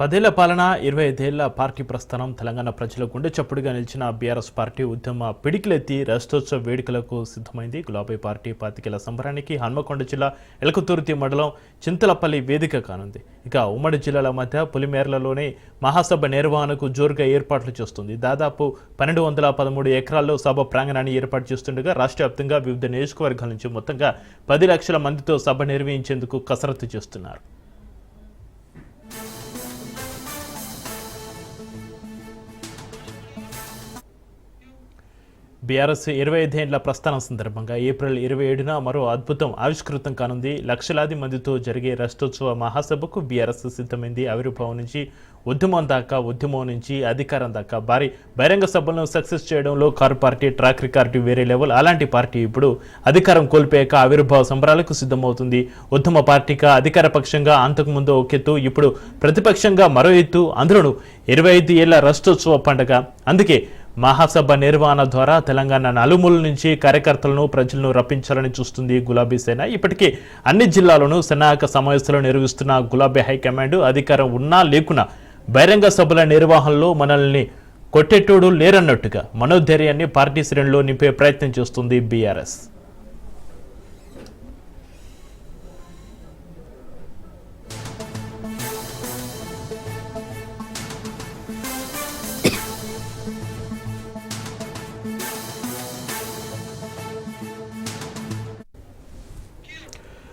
పదేళ్ళ పాలన ఇరవై ఐదేళ్ళ పార్టీ ప్రస్థానం తెలంగాణ ప్రజల గుండె చప్పుడుగా నిలిచిన బీఆర్ఎస్ పార్టీ ఉద్యమ పిడికిలెత్తి రాష్ట్రోత్సవ వేడుకలకు సిద్ధమైంది. గులాబీ పార్టీ పాతికేల సంబరానికి హన్మకొండ జిల్లా ఎలకతుర్తి మండలం చింతలపల్లి వేదిక కానుంది. ఇక ఉమ్మడి జిల్లాల మధ్య పులిమేరలలోనే మహాసభ నిర్వహణకు జోరుగా ఏర్పాట్లు చేస్తుంది. దాదాపు పన్నెండు వందల పదమూడు ఎకరాల్లో సభ ప్రాంగణాన్ని ఏర్పాటు చేస్తుండగా రాష్ట్ర వ్యాప్తంగా వివిధ నియోజకవర్గాల నుంచి మొత్తంగా పది లక్షల మందితో సభ నిర్వహించేందుకు కసరత్తు చేస్తున్నారు. బీఆర్ఎస్ ఇరవై ఐదేళ్ళ ప్రస్థానం సందర్భంగా ఏప్రిల్ ఇరవై ఏడున మరో అద్భుతం ఆవిష్కృతం కానుంది. లక్షలాది మందితో జరిగే రాష్ట్రోత్సవ మహాసభకు బీఆర్ఎస్ సిద్ధమైంది. ఆవిర్భావం నుంచి ఉద్యమం దాకా ఉద్యమం నుంచి అధికారం దాకా భారీ బహిరంగ సభలను సక్సెస్ చేయడంలో కారు పార్టీ ట్రాక్ రికార్డు వేరే లెవెల్. అలాంటి పార్టీ ఇప్పుడు అధికారం కోల్పోయాక ఆవిర్భావ సంబరాలకు సిద్ధమవుతుంది. ఉత్తమ పార్టీగా అధికార పక్షంగా అంతకుముందు ఒకెత్తు ఇప్పుడు ప్రతిపక్షంగా మరో ఎత్తు. అందులోనూ ఇరవై ఐదు ఏళ్ళ రాష్ట్రోత్సవ పండుగ. అందుకే మహాసభ నిర్వహణ ద్వారా తెలంగాణ నలుమూల నుంచి కార్యకర్తలను ప్రజలను రప్పించాలని చూస్తుంది గులాబీ సేన. ఇప్పటికే అన్ని జిల్లాల్లోనూ సన్నాహక సమావేశాలు నిర్వహిస్తున్న గులాబీ హైకమాండ్ అధికారం ఉన్నా లేకున్నా బహిరంగ సభల నిర్వహణలో మనల్ని కొట్టేటోడు లేరన్నట్టుగా మనోధైర్యాన్ని పార్టీ శ్రేణిలో నింపే ప్రయత్నం చేస్తుంది బీఆర్ఎస్.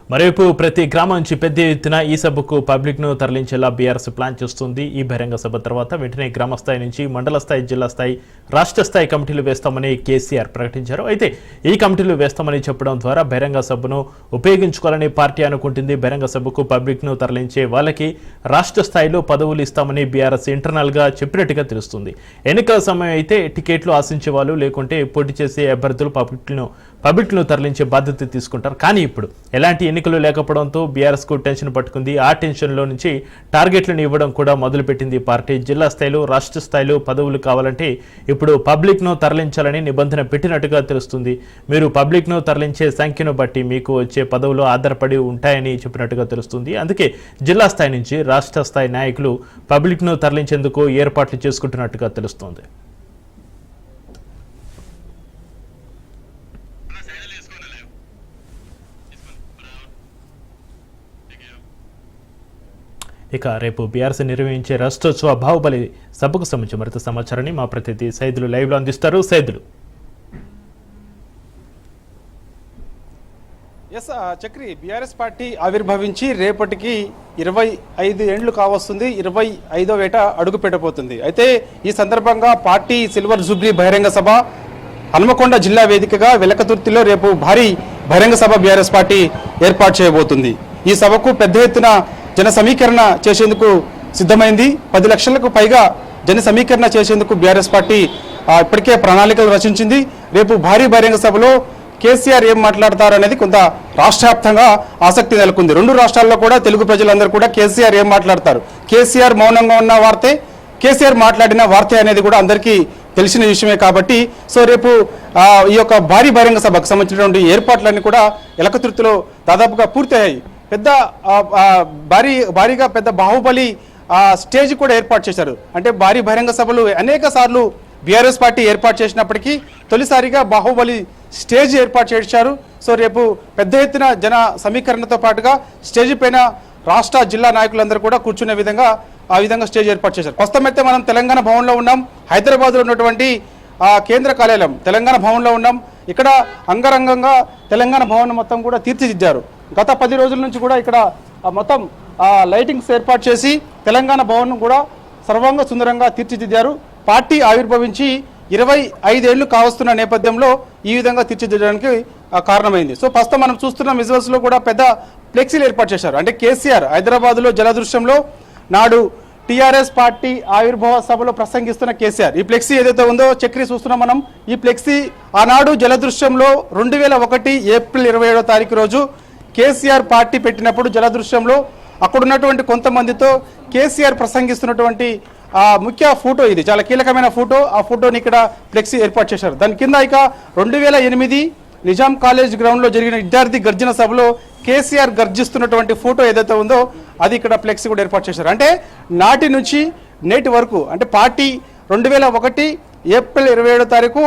మరోవైపు ప్రతి గ్రామం నుంచి పెద్ద ఎత్తున ఈ సభకు పబ్లిక్ను తరలించేలా బీఆర్ఎస్ ప్లాన్ చేస్తుంది. ఈ బహిరంగ సభ తర్వాత వెంటనే గ్రామ స్థాయి నుంచి మండల స్థాయి జిల్లా స్థాయి రాష్ట్ర స్థాయి కమిటీలు వేస్తామని కేసీఆర్ ప్రకటించారు. అయితే ఈ కమిటీలు వేస్తామని చెప్పడం ద్వారా బహిరంగ సభను ఉపయోగించుకోవాలని పార్టీ అనుకుంటుంది. బహిరంగ సభకు పబ్లిక్ను తరలించే వాళ్ళకి రాష్ట్ర స్థాయిలో పదవులు ఇస్తామని బీఆర్ఎస్ ఇంటర్నల్గా చెప్పినట్టుగా తెలుస్తుంది. ఎన్నికల సమయం అయితే టికెట్లు ఆశించే వాళ్ళు లేకుంటే పోటీ చేసే అభ్యర్థులు పబ్లిక్ను పబ్లిక్ను తరలించే బాధ్యత తీసుకుంటారు. కానీ ఇప్పుడు ఎలాంటి ఎన్నికలు లేకపోవడంతో బీఆర్ఎస్కు టెన్షన్ పట్టుకుంది. ఆ టెన్షన్లో నుంచి టార్గెట్లను ఇవ్వడం కూడా మొదలుపెట్టింది పార్టీ. జిల్లా స్థాయిలో రాష్ట్ర స్థాయిలో పదవులు కావాలంటే ఇప్పుడు పబ్లిక్ను తరలించాలని నిబంధన పెట్టినట్టుగా తెలుస్తుంది. మీరు పబ్లిక్ను తరలించే సంఖ్యను బట్టి మీకు వచ్చే పదవులు ఆధారపడి ఉంటాయని చెప్పినట్టుగా తెలుస్తుంది. అందుకే జిల్లా స్థాయి నుంచి రాష్ట్ర స్థాయి నాయకులు పబ్లిక్ను తరలించేందుకు ఏర్పాట్లు చేసుకుంటున్నట్టుగా తెలుస్తోంది. ఇక రేపు బీఆర్సీ నిర్వహించే రాష్ట్రోత్సవ బాహుబలి సభకు సంబంధించి మరింత సమాచారాన్ని మా ప్రతినిధి సైదులు లైవ్లో అందిస్తారు. Saidulu. Yes Chakri BRS party ఆవిర్భవించి రేపటికి ఇరవై ఐదు ఏండ్లు కావస్తుంది. ఇరవై ఐదో వేట అడుగు పెట్టబోతుంది. అయితే ఈ సందర్భంగా పార్టీ సిల్వర్ జూబ్లీ బహిరంగ సభ హన్మకొండ జిల్లా వేదికగా వెలకతుర్తిలో రేపు భారీ బహిరంగ సభ బీఆర్ఎస్ పార్టీ ఏర్పాటు చేయబోతుంది. ఈ సభకు పెద్ద ఎత్తున జన సమీకరణ చేసేందుకు సిద్ధమైంది. పది లక్షలకు పైగా జన సమీకరణ చేసేందుకు బీఆర్ఎస్ పార్టీ ఇప్పటికే ప్రణాళికలు రచించింది. రేపు భారీ బహిరంగ సభలో కేసీఆర్ ఏం మాట్లాడతారు అనేది కొంత రాష్ట్ర వ్యాప్తంగా ఆసక్తి నెలకొంది. రెండు రాష్ట్రాల్లో కూడా తెలుగు ప్రజలందరూ కూడా కేసీఆర్ ఏం మాట్లాడతారు? కేసీఆర్ మౌనంగా ఉన్న వార్తే కేసీఆర్ మాట్లాడిన వార్తే అనేది కూడా అందరికీ తెలిసిన విషయమే కాబట్టి సో రేపు ఈ యొక్క భారీ బహిరంగ సభకు సంబంధించినటువంటి ఏర్పాట్లన్నీ కూడా ఎలకతుర్తిలో దాదాపుగా పూర్తయ్యాయి. పెద్ద భారీ భారీగా పెద్ద బాహుబలి స్టేజ్ కూడా ఏర్పాటు చేశారు. అంటే భారీ బహిరంగ సభలు అనేక సార్లు బీఆర్ఎస్ పార్టీ ఏర్పాటు చేసినప్పటికీ తొలిసారిగా బాహుబలి స్టేజ్ ఏర్పాటు చేశారు. సో రేపు పెద్ద ఎత్తున జన సమీకరణతో పాటుగా స్టేజ్ పైన రాష్ట్ర జిల్లా నాయకులందరూ కూడా కూర్చునే విధంగా ఆ విధంగా స్టేజ్ ఏర్పాటు చేశారు. ప్రస్తుతం అయితే మనం తెలంగాణ భవన్లో ఉన్నాం. హైదరాబాద్లో ఉన్నటువంటి కేంద్ర కార్యాలయం తెలంగాణ భవన్లో ఉన్నాం. ఇక్కడ అంగరంగంగా తెలంగాణ భవన్ మొత్తం కూడా తీర్చిదిద్దారు. గత పది రోజుల నుంచి కూడా ఇక్కడ మొత్తం లైటింగ్స్ ఏర్పాటు చేసి తెలంగాణ భవన్ కూడా సర్వాంగ సుందరంగా తీర్చిదిద్దారు. పార్టీ ఆవిర్భవించి ఇరవై ఐదేళ్ళు కావస్తున్న నేపథ్యంలో ఈ విధంగా తీర్చిదిద్దడానికి కారణమైంది. సో ప్రస్తుతం మనం చూస్తున్న విజువల్స్లో కూడా పెద్ద ఫ్లెక్సీలు ఏర్పాటు చేశారు. అంటే కేసీఆర్ హైదరాబాద్లో జలదృశ్యంలో నాడు టీఆర్ఎస్ పార్టీ ఆవిర్భావ సభలో ప్రసంగిస్తున్న కేసీఆర్. ఈ ఫ్లెక్సీ ఏదైతే ఉందో చక్రీ చూస్తున్నాం మనం. ఈ ఫ్లెక్సీ ఆనాడు జలదృశ్యంలో రెండు వేల ఒకటి ఏప్రిల్ ఇరవై ఏడో తారీఖు రోజు కేసీఆర్ పార్టీ పెట్టినప్పుడు జలదృశ్యంలో అక్కడున్నటువంటి కొంతమందితో కేసీఆర్ ప్రసంగిస్తున్నటువంటి ఆ ముఖ్య ఫోటో ఇది. చాలా కీలకమైన ఫోటో. ఆ ఫోటోని ఇక్కడ ఫ్లెక్సీ ఏర్పాటు చేశారు. దాని కింద ఇక రెండు వేల ఎనిమిది నిజాం కాలేజ్ గ్రౌండ్లో జరిగిన విద్యార్థి గర్జన సభలో కేసీఆర్ గర్జిస్తున్నటువంటి ఫోటో ఏదైతే ఉందో అది ఇక్కడ ఫ్లెక్సీ కూడా ఏర్పాటు చేశారు. అంటే నాటి నుంచి నేటి వరకు అంటే పార్టీ రెండు వేల ఒకటి ఏప్రిల్ ఇరవై ఏడో తారీఖు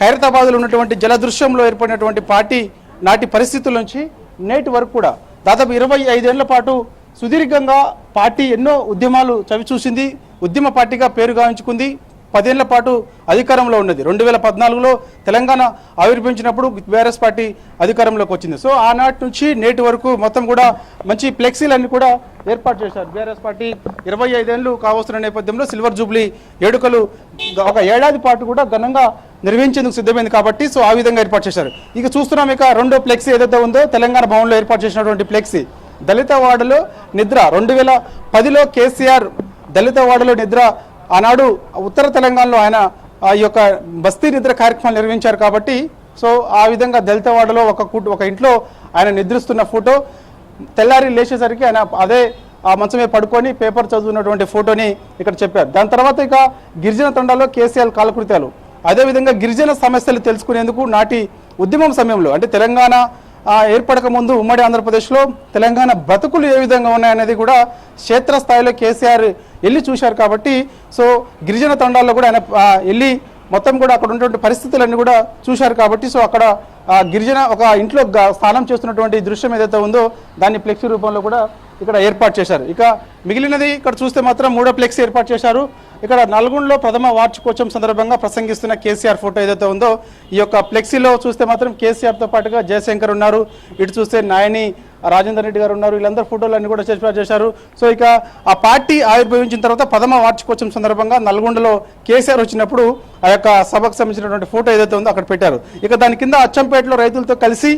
ఖైరతాబాద్లో ఉన్నటువంటి జలదృశ్యంలో ఏర్పడినటువంటి పార్టీ నాటి పరిస్థితుల నుంచి నేటి వరకు కూడా దాదాపు ఇరవై ఐదేళ్ళ పాటు సుదీర్ఘంగా పార్టీ ఎన్నో ఉద్యమాలు చవిచూసింది ఉద్యమ పార్టీగా పేరు గావించుకుంది పదేళ్ళ పాటు అధికారంలో ఉన్నది. రెండు వేల పద్నాలుగులో తెలంగాణ ఆవిర్భవించినప్పుడు బీఆర్ఎస్ పార్టీ అధికారంలోకి వచ్చింది. సో ఆనాటి నుంచి నేటి వరకు మొత్తం కూడా మంచి ఫ్లెక్సీలన్నీ కూడా ఏర్పాటు చేశారు. బీఆర్ఎస్ పార్టీ ఇరవై ఐదేళ్ళు కావస్తున్న నేపథ్యంలో సిల్వర్ జూబ్లీ ఏడుకలు ఒక ఏడాది పాటు కూడా ఘనంగా నిర్వహించేందుకు సిద్ధమైంది కాబట్టి సో ఆ విధంగా ఏర్పాటు చేశారు. ఇక చూస్తున్నాం ఇక రెండో ఫ్లెక్సీ ఏదైతే ఉందో తెలంగాణ భవన్లో ఏర్పాటు చేసినటువంటి ఫ్లెక్సీ. దళిత వార్డులో నిద్ర. రెండు వేల పదిలో కేసీఆర్ దళిత వార్డులో నిద్ర ఆనాడు ఉత్తర తెలంగాణలో ఆయన ఆ యొక్క బస్తీ నిద్ర కార్యక్రమాలు నిర్వహించారు కాబట్టి సో ఆ విధంగా దళితవాడలో ఒక కుట్ ఒక ఇంట్లో ఆయన నిద్రిస్తున్న ఫోటో తెల్లారి లేచేసరికి ఆయన అదే ఆ మంచమే పడుకొని పేపర్ చదువుతున్నటువంటి ఫోటోని ఇక్కడ చెప్పారు. దాని తర్వాత ఇక గిరిజన తండాలో కేసీఆర్ కాలకృత్యాలు. అదేవిధంగా గిరిజన సమస్యలు తెలుసుకునేందుకు నాటి ఉద్యమం సమయంలో అంటే తెలంగాణ ఏర్పడక ముందు ఉమ్మడి ఆంధ్రప్రదేశ్లో తెలంగాణ బ్రతుకులు ఏ విధంగా ఉన్నాయనేది కూడా క్షేత్రస్థాయిలో కేసీఆర్ వెళ్ళి చూశారు కాబట్టి సో గిరిజన తండాల్లో కూడా ఆయన వెళ్ళి మొత్తం కూడా అక్కడ ఉన్నటువంటి పరిస్థితులన్నీ కూడా చూశారు కాబట్టి సో అక్కడ గిరిజన ఒక ఇంట్లో స్నానం చేస్తున్నటువంటి దృశ్యం ఏదైతే ఉందో దాన్ని ఫ్లెక్సీ రూపంలో కూడా ఇక్కడ ఏర్పాటు చేశారు. ఇక మిగిలినది ఇక్కడ చూస్తే మాత్రం మూడో ఫ్లెక్సీ ఏర్పాటు చేశారు. ఇక్కడ నల్గొండలో ప్రథమ వార్షికోత్సవం సందర్భంగా ప్రసంగిస్తున్న కేసీఆర్ ఫోటో ఏదైతే ఉందో ఈ యొక్క ఫ్లెక్సీలో చూస్తే మాత్రం కేసీఆర్తో పాటుగా జయశంకర్ ఉన్నారు. ఇటు చూస్తే నాయని రాజేందర్ రెడ్డి గారు ఉన్నారు. వీళ్ళందరూ ఫోటోలు అన్ని కూడా ఏర్పాటు చేశారు. సో ఇక ఆ పార్టీ ఆవిర్భవించిన తర్వాత ప్రథమ వార్షికోత్సవం సందర్భంగా నల్గొండలో కేసీఆర్ వచ్చినప్పుడు ఆ యొక్క సభకు సంబంధించినటువంటి ఫోటో ఏదైతే ఉందో అక్కడ పెట్టారు. ఇక దాని కింద అచ్చంపేటలో రైతులతో కలిసి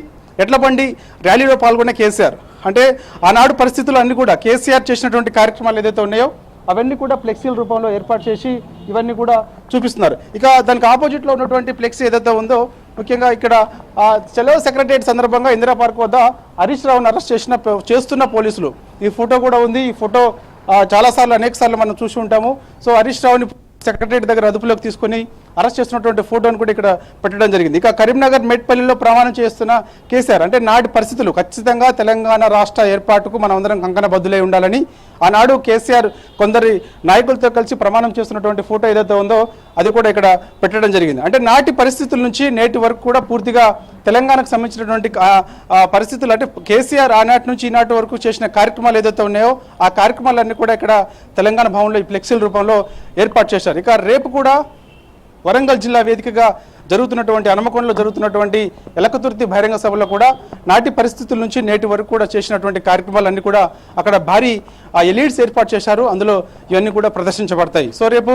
ఎట్ల బండి ర్యాలీలో పాల్గొన్న కేసీఆర్. అంటే ఆనాడు పరిస్థితులు అన్ని కూడా కేసీఆర్ చేసినటువంటి కార్యక్రమాలు ఏదైతే ఉన్నాయో అవన్నీ కూడా ఫ్లెక్సీల రూపంలో ఏర్పాటు చేసి ఇవన్నీ కూడా చూపిస్తున్నారు. ఇక దానికి ఆపోజిట్లో ఉన్నటువంటి ఫ్లెక్సీ ఏదైతే ఉందో ముఖ్యంగా ఇక్కడ సెలవు సెక్రటరియట్ సందర్భంగా ఇందిరా పార్క్ వద్ద హరీష్ రావును అరెస్ట్ చేసిన చేస్తున్న పోలీసులు. ఈ ఫోటో కూడా ఉంది. ఈ ఫోటో చాలాసార్లు అనేక సార్లు మనం చూసి ఉంటాము. సో హరీష్ రావుని సెక్రటరీ దగ్గర అదుపులోకి తీసుకొని అరెస్ట్ చేస్తున్నటువంటి ఫోటోను కూడా ఇక్కడ పెట్టడం జరిగింది. ఇక కరీంనగర్ మెట్పల్లిలో ప్రమాణం చేస్తున్న కేసీఆర్ అంటే నాటి పరిస్థితులు ఖచ్చితంగా తెలంగాణ రాష్ట్ర ఏర్పాటుకు మనం అందరం కంకణ బద్దులై ఉండాలని ఆనాడు కేసీఆర్ కొందరి నాయకులతో కలిసి ప్రమాణం చేస్తున్నటువంటి ఫోటో ఏదైతే ఉందో అది కూడా ఇక్కడ పెట్టడం జరిగింది. అంటే నాటి పరిస్థితుల నుంచి నేటి వరకు కూడా పూర్తిగా తెలంగాణకు సంబంధించినటువంటి పరిస్థితులు అంటే కేసీఆర్ ఆనాటి నుంచి ఈనాటి వరకు చేసిన కార్యక్రమాలు ఏదైతే ఉన్నాయో ఆ కార్యక్రమాలన్నీ కూడా ఇక్కడ తెలంగాణ భవన్లో ఈ ఫ్లెక్సీల రూపంలో ఏర్పాటు చేశారు. ఇక రేపు కూడా వరంగల్ జిల్లా వేదికగా జరుగుతున్నటువంటి హనుమకొండలో జరుగుతున్నటువంటి ఎలకతుర్తి బహిరంగ సభలో కూడా నాటి పరిస్థితుల నుంచి నేటి వరకు కూడా చేసినటువంటి కార్యక్రమాలన్నీ కూడా అక్కడ భారీ ఆ ఎలీడ్స్ ఏర్పాటు చేశారు. అందులో ఇవన్నీ కూడా ప్రదర్శించబడతాయి. సో రేపు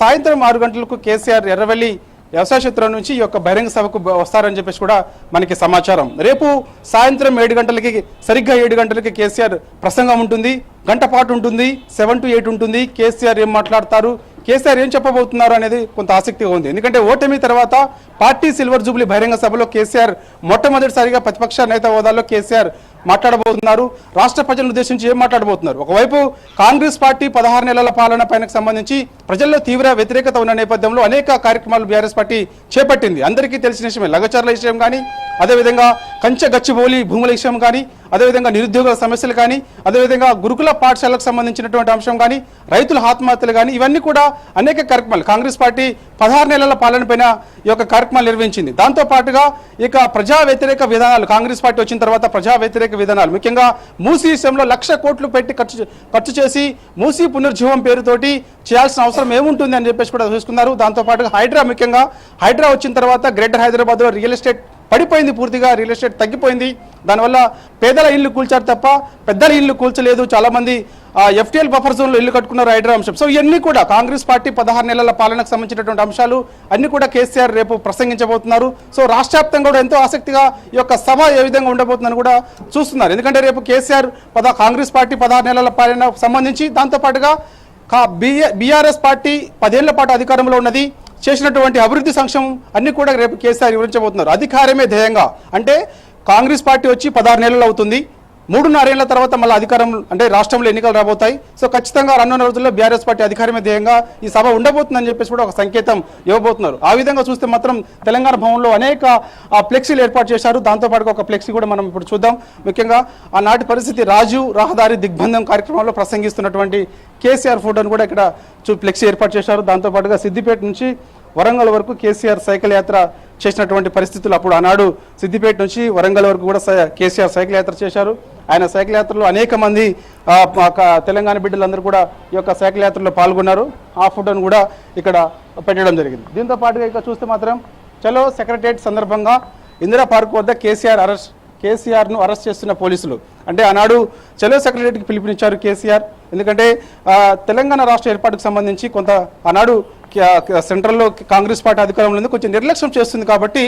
సాయంత్రం ఆరు గంటలకు కేసీఆర్ ఎర్రవల్లి వ్యవసాయ క్షేత్రం నుంచి ఈ యొక్క బహిరంగ సభకు వస్తారని చెప్పేసి కూడా మనకి సమాచారం. రేపు సాయంత్రం ఏడు గంటలకి సరిగ్గా ఏడు గంటలకి కేసీఆర్ ప్రసంగం ఉంటుంది. గంట పాటు ఉంటుంది. సెవెన్ టు ఎయిట్ ఉంటుంది. కేసీఆర్ ఏం మాట్లాడతారు? కేసీఆర్ ఏం చెప్పబోతున్నారు అనేది కొంత ఆసక్తిగా ఉంది. ఎందుకంటే ఓటమి తర్వాత పార్టీ సిల్వర్ జూబ్లీ బహిరంగ సభలో కేసీఆర్ మొట్టమొదటిసారిగా ప్రతిపక్ష నేత హోదాలో కేసీఆర్ మాట్లాడబోతున్నారు. రాష్ట్ర ప్రజలను ఉద్దేశించి ఏం మాట్లాడబోతున్నారు? ఒకవైపు కాంగ్రెస్ పార్టీ పదహారు నెలల పాలన పైనకు సంబంధించి ప్రజల్లో తీవ్ర వ్యతిరేకత ఉన్న నేపథ్యంలో అనేక కార్యక్రమాలు బీఆర్ఎస్ పార్టీ చేపట్టింది. అందరికీ తెలిసిన విషయమే లగచర్ల విషయం కానీ అదేవిధంగా కంచె గచ్చిబోలి భూముల విషయం కానీ అదేవిధంగా నిరుద్యోగుల సమస్యలు కానీ అదేవిధంగా గురుకుల పాఠశాలకు సంబంధించినటువంటి అంశం కానీ రైతుల ఆత్మహత్యలు కానీ ఇవన్నీ కూడా అనేక కార్యక్రమాలు. కాంగ్రెస్ పార్టీ పదహారు నెలల పాలన పైన ఈ యొక్క కార్యక్రమాలు నిర్వహించింది. దాంతో పాటుగా ఇక ప్రజా వ్యతిరేక విధానాలు కాంగ్రెస్ పార్టీ వచ్చిన తర్వాత ప్రజా వ్యతిరేక విధానాలు. ముఖ్యంగా మూసీ విషయంలో లక్ష కోట్లు పెట్టి ఖర్చు ఖర్చు చేసి మూసీ పునర్జీవం పేరుతోటి చేయాల్సిన అవసరం ఏముంటుంది అని చెప్పేసి కూడా చూసుకున్నారు దాంతోపాటు హైడ్రా ముఖ్యంగా హైడ్రా వచ్చిన తర్వాత గ్రేటర్ హైదరాబాద్లో రియల్ ఎస్టేట్ పడిపోయింది పూర్తిగా రియల్ ఎస్టేట్ తగ్గిపోయింది. దానివల్ల పేదల ఇల్లు కూల్చారు తప్ప పెద్దల ఇల్లు కూల్చలేదు చాలామంది. ఎఫ్టీఎల్ బఫర్ జోన్లో ఇల్లు కట్టుకున్నారు హైడ్రా అంశం. సో ఇవన్నీ కూడా కాంగ్రెస్ పార్టీ పదహారు నెలల పాలనకు సంబంధించినటువంటి అంశాలు అన్ని కూడా కేసీఆర్ రేపు ప్రసంగించబోతున్నారు. సో రాష్ట్ర వ్యాప్తంగా కూడా ఎంతో ఆసక్తిగా ఈ యొక్క సభ ఏ విధంగా ఉండబోతుందని కూడా చూస్తున్నారు. ఎందుకంటే రేపు కేసీఆర్ పద కాంగ్రెస్ పార్టీ పదహారు నెలల పాలనకు సంబంధించి దాంతో పాటుగా కా- బీఆర్ఎస్ పార్టీ పదేళ్ళ పాటు అధికారంలో ఉన్నది. చేసినటువంటి అభివృద్ధి సంక్షేమం అన్ని కూడా రేపు కేసీఆర్ వివరించబోతున్నారు. అధికారమే ధ్యేయంగా. అంటే కాంగ్రెస్ పార్టీ వచ్చి పదహారు నెలలు అవుతుంది. మూడున్నరేళ్ళ తర్వాత మళ్ళీ అధికారం అంటే రాష్ట్రంలో ఎన్నికలు రాబోతాయి. సో ఖచ్చితంగా రానున్న రోజుల్లో బీఆర్ఎస్ పార్టీ అధికారమే ధ్యేయంగా ఈ సభ ఉండబోతుందని చెప్పేసి కూడా ఒక సంకేతం ఇవ్వబోతున్నారు. ఆ విధంగా చూస్తే మాత్రం తెలంగాణ భవన్లో అనేక ఆ, ఫ్లెక్సీలు ఏర్పాటు చేశారు. దాంతోపాటుగా ఒక ఫ్లెక్సీ కూడా మనం ఇప్పుడు చూద్దాం. ముఖ్యంగా ఆనాటి పరిస్థితి రాజు రహదారి దిగ్బంధం కార్యక్రమంలో ప్రసంగిస్తున్నటువంటి కేసీఆర్ ఫోటోను కూడా ఇక్కడ చూ ఫ్లెక్సీ ఏర్పాటు చేశారు. దాంతోపాటుగా సిద్దిపేట నుంచి వరంగల్ వరకు కేసీఆర్ సైకిల్ యాత్ర చేసినటువంటి పరిస్థితులు అప్పుడు ఆనాడు సిద్దిపేట నుంచి వరంగల్ వరకు కూడా సై- కేసీఆర్ సైకిల్ యాత్ర చేశారు. ఆయన సైకిల్ యాత్రలో అనేక మంది తెలంగాణ బిడ్డలందరూ కూడా ఈ యొక్క సైకిల్ యాత్రలో పాల్గొన్నారు. ఆ ఫోటోను కూడా ఇక్కడ పెట్టడం జరిగింది. దీంతో పాటుగా ఇక్కడ చూస్తే మాత్రం చలో సెక్రటరియట్ సందర్భంగా ఇందిరా పార్క్ వద్ద కేసీఆర్ అరెస్ట్ కేసీఆర్ను అరెస్ట్ చేస్తున్న పోలీసులు. అంటే ఆనాడు చలో సెక్రటరీకి పిలుపునిచ్చారు కేసీఆర్. ఎందుకంటే తెలంగాణ రాష్ట్ర ఏర్పాటుకు సంబంధించి కొంత ఆనాడు సెంట్రల్లో కాంగ్రెస్ పార్టీ అధికారంలో ఉంది కొంచెం నిర్లక్ష్యం చేస్తుంది కాబట్టి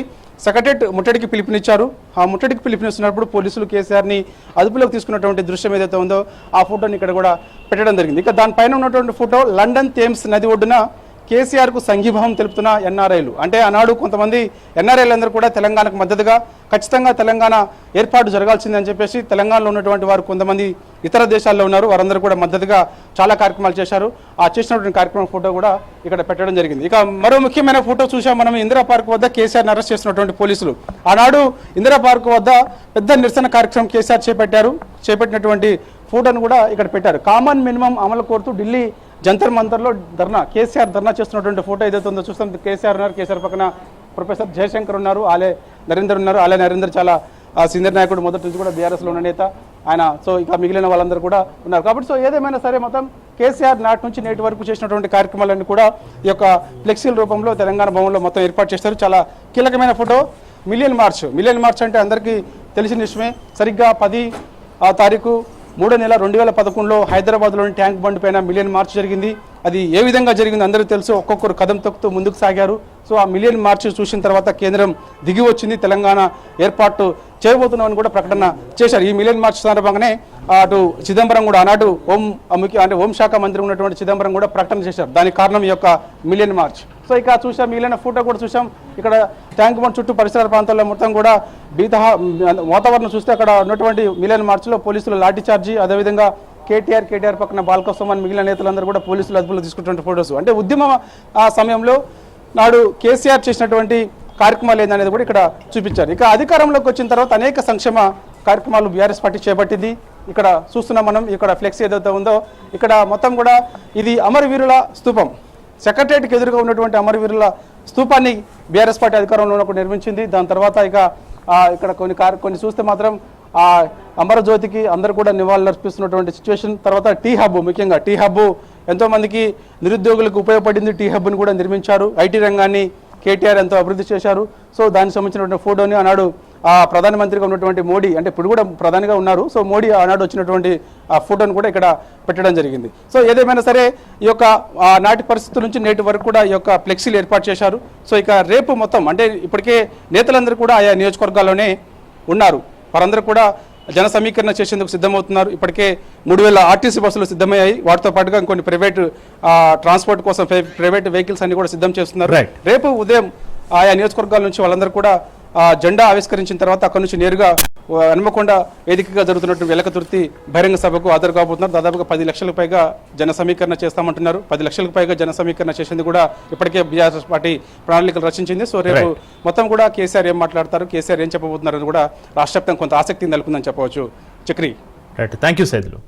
సెక్రటరేట్ ముట్టడికి పిలుపునిచ్చారు. ఆ ముట్టడికి పిలుపునిస్తున్నప్పుడు పోలీసులు కేసీఆర్ని అదుపులోకి తీసుకున్నటువంటి దృశ్యం ఏదైతే ఉందో ఆ ఫోటోని ఇక్కడ కూడా పెట్టడం జరిగింది. ఇక దానిపైన ఉన్నటువంటి ఫోటో లండన్ థేమ్స్ నది ఒడ్డున కేసీఆర్కు సంఘీభావం తెలుపుతున్న ఎన్ఆర్ఐలు. అంటే ఆనాడు కొంతమంది ఎన్ఆర్ఐలు అందరూ కూడా తెలంగాణకు మద్దతుగా ఖచ్చితంగా తెలంగాణ ఏర్పాటు జరగాల్సిందని చెప్పేసి తెలంగాణలో ఉన్నటువంటి వారు కొంతమంది ఇతర దేశాల్లో ఉన్నారు. వారందరూ కూడా మద్దతుగా చాలా కార్యక్రమాలు చేశారు. ఆ చేసినటువంటి కార్యక్రమం ఫోటో కూడా ఇక్కడ పెట్టడం జరిగింది. ఇక మరో ముఖ్యమైన ఫోటో చూసాం మనం ఇందిరా పార్క్ వద్ద కేసీఆర్ని అరెస్ట్ చేసినటువంటి పోలీసులు. ఆనాడు ఇందిరా పార్క్ వద్ద పెద్ద నిరసన కార్యక్రమం కేసీఆర్ చేపట్టారు. చేపట్టినటువంటి ఫోటోను కూడా ఇక్కడ పెట్టారు. కామన్ మినిమం అమలు కోరుతూ ఢిల్లీ జంతర్ మంతర్లో ధర్నా కేసీఆర్ ధర్నా చేస్తున్నటువంటి ఫోటో ఏదైతే ఉందో చూస్తాం. కేసీఆర్ ఉన్నారు కేసీఆర్ పక్కన ప్రొఫెసర్ జయశంకర్ ఉన్నారు ఆలే నరేందర్ ఉన్నారు. ఆలే నరేందర్ చాలా సీనియర్ నాయకుడు మొదటి నుంచి కూడా బీఆర్ఎస్లో ఉన్న నేత. ఆయన సో ఇక మిగిలిన వాళ్ళందరూ కూడా ఉన్నారు. కాబట్టి సో ఏదేమైనా సరే మొత్తం కేసీఆర్ నాటి నుంచి నేటి వరకు చేసినటువంటి కార్యక్రమాలన్నీ కూడా ఈ యొక్క ఫ్లెక్సీల రూపంలో తెలంగాణ భవన్లో మొత్తం ఏర్పాటు చేస్తారు చాలా కీలకమైన photo. Million march. Million march అంటే అందరికీ తెలిసిన విషయమే. సరిగ్గా పది ఆ తారీఖు మూడో నెల రెండు వేల పదకొండులో హైదరాబాద్లోని ట్యాంక్ బండ్ పైన మిలియన్ మార్చ్ జరిగింది. అది ఏ విధంగా జరిగింది అందరూ తెలుసు. ఒక్కొక్కరు కదం తొక్కుతూ ముందుకు సాగారు. సో ఆ మిలియన్ మార్చ్ చూసిన తర్వాత కేంద్రం దిగి వచ్చింది. తెలంగాణ ఏర్పాటు చేయబోతున్నామని కూడా ప్రకటన చేశారు. ఈ మిలియన్ మార్చ్ సందర్భంగానే అటు చిదంబరం కూడా ఆనాడు హోం ముఖ్య అంటే హోంశాఖ మంత్రి ఉన్నటువంటి చిదంబరం కూడా ప్రకటన చేశారు. దానికి కారణం ఈ యొక్క మిలియన్ మార్చ్. సో ఇక చూసాం. మిగిలిన ఫోటో కూడా చూసాం. ఇక్కడ ట్యాంక్ బండ్ చుట్టూ పరిసర ప్రాంతాల్లో మొత్తం కూడా బీతహ వాతావరణం చూస్తే అక్కడ ఉన్నటువంటి మిలియన్ మార్చిలో పోలీసులు లాఠీ చార్జీ అదేవిధంగా కేటీఆర్ కేటీఆర్ పక్కన బాల్కోసమని మిగిలిన నేతలందరూ కూడా పోలీసులు అదుపులో తీసుకుంటున్న ఫొటోస్. అంటే ఉద్యమ ఆ సమయంలో నాడు కేసీఆర్ చేసినటువంటి కార్యక్రమాలు ఏందనేది కూడా ఇక్కడ చూపించారు. ఇక అధికారంలోకి వచ్చిన తర్వాత అనేక సంక్షేమ కార్యక్రమాలు బీఆర్ఎస్ పార్టీ చేపట్టింది. ఇక్కడ చూస్తున్నాం మనం ఇక్కడ ఫ్లెక్స్ ఏదైతే ఉందో ఇక్కడ మొత్తం కూడా ఇది అమరవీరుల స్తూపం సెక్రటరియట్కి ఎదురుగా ఉన్నటువంటి అమరవీరుల స్తూపాన్ని బీఆర్ఎస్ పార్టీ అధికారంలో ఉన్నప్పుడు నిర్మించింది. దాని తర్వాత ఇక ఇక్కడ కొన్ని కొన్ని చూస్తే మాత్రం ఆ అమరజ్యోతికి అందరూ కూడా నివాళులు అర్పిస్తున్నటువంటి సిచ్యువేషన్ తర్వాత టీ హబ్ ముఖ్యంగా టీ హబ్. ఎంతోమందికి నిరుద్యోగులకు ఉపయోగపడింది టీ హబ్ను కూడా నిర్మించారు. ఐటీ రంగాన్ని కేటీఆర్ ఎంతో అభివృద్ధి చేశారు. సో దానికి సంబంధించినటువంటి ఫోటోని ఆనాడు ఆ ప్రధానమంత్రిగా ఉన్నటువంటి మోడీ అంటే ఇప్పుడు కూడా ప్రధానిగా ఉన్నారు. సో మోడీ ఆనాడు వచ్చినటువంటి ఆ ఫోటోను కూడా ఇక్కడ పెట్టడం జరిగింది. సో ఏదేమైనా సరే ఈ యొక్క నాటి పరిస్థితుల నుంచి నేటి వరకు కూడా ఈ యొక్క ఫ్లెక్సీలు ఏర్పాటు చేశారు. సో ఇక రేపు మొత్తం అంటే ఇప్పటికే నేతలందరూ కూడా ఆయా నియోజకవర్గాల్లోనే ఉన్నారు. వారందరూ కూడా జన సమీకరణ చేసేందుకు సిద్ధమవుతున్నారు. ఇప్పటికే మూడు వేల ఆర్టీసీ బస్సులు సిద్ధమయ్యాయి. వాటితో పాటుగా ఇంకొన్ని ప్రైవేట్ ట్రాన్స్పోర్ట్ కోసం ప్రైవేట్ వెహికల్స్ అన్ని కూడా సిద్ధం చేస్తున్నారు. రేపు ఉదయం ఆయా నియోజకవర్గాల నుంచి వాళ్ళందరూ కూడా ఆ, జెండా ఆవిష్కరించిన తర్వాత అక్కడ నుంచి నేరుగా హనుమకొండ వేదికగా జరుగుతున్నట్టు వెలకతుర్తి బహిరంగ సభకు హాజరు కాబోతున్నారు. దాదాపుగా పది లక్షలకు పైగా జన సమీకరణ చేస్తామంటున్నారు. పది లక్షలకు పైగా జన సమీకరణ చేసింది కూడా ఇప్పటికే బీఆర్ఎస్ పార్టీ ప్రణాళికలు రచించింది. సో రేపు మొత్తం కూడా కేసీఆర్ ఏం మాట్లాడతారు? కేసీఆర్ ఏం చెప్పబోతున్నారు అని కూడా రాష్ట్ర కొంత ఆసక్తి నెలకొందని చెప్పవచ్చు. Chakri. Right thank you Saidulu